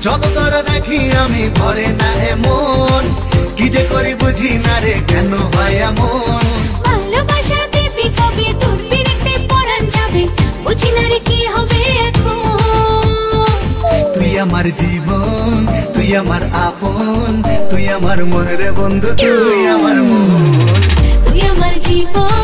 জানি ভরে না এমন। কি যে করি বুঝি না রে কেন হয় এমন? ভালোবাসা দেবী কবে পিড়িতে পরাণ যাবে? বুঝি না রে কি হবে তুই আমার জীবন তুই আমার আপন তুই আমার মন রে বন্ধু তুই আমার মন। তুই আমার জীবন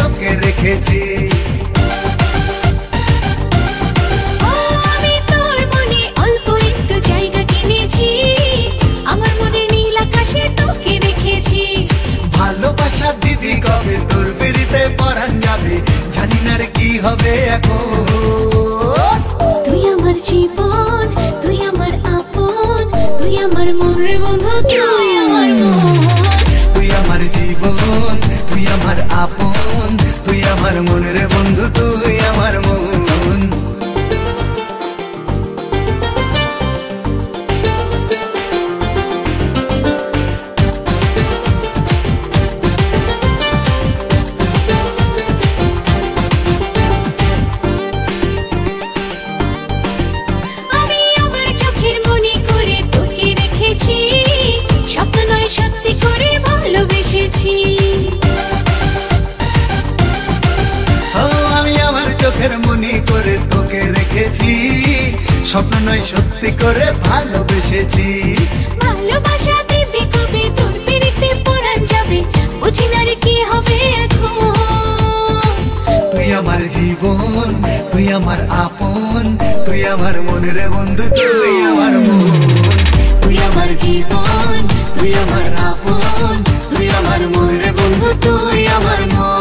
তোকে রেখেছি ভালোবাসা দিবি কবে? তোর বেরিতে পরান যাবে। জানি না রে কি হবে এখন। তুই আমার জীবন তুই আমার আপন তুই আমার মন রে ভালোবেসেছি আমি আমার চোখের মনি করে তোকে রেখেছি। স্বপ্ন নয় সত্যি করে ভালোবেসেছি। ভালোবাসা দিবি কবে? তোর পিড়িতে পরাণ যাবে। বুঝি না রে কি হবে তুই আমার জীবন তুই আমার আপন তুই আমার মনের বন্ধু তুই আমার মন। তুই আমার জীবন তুই আমার আপন তুই আমার মন।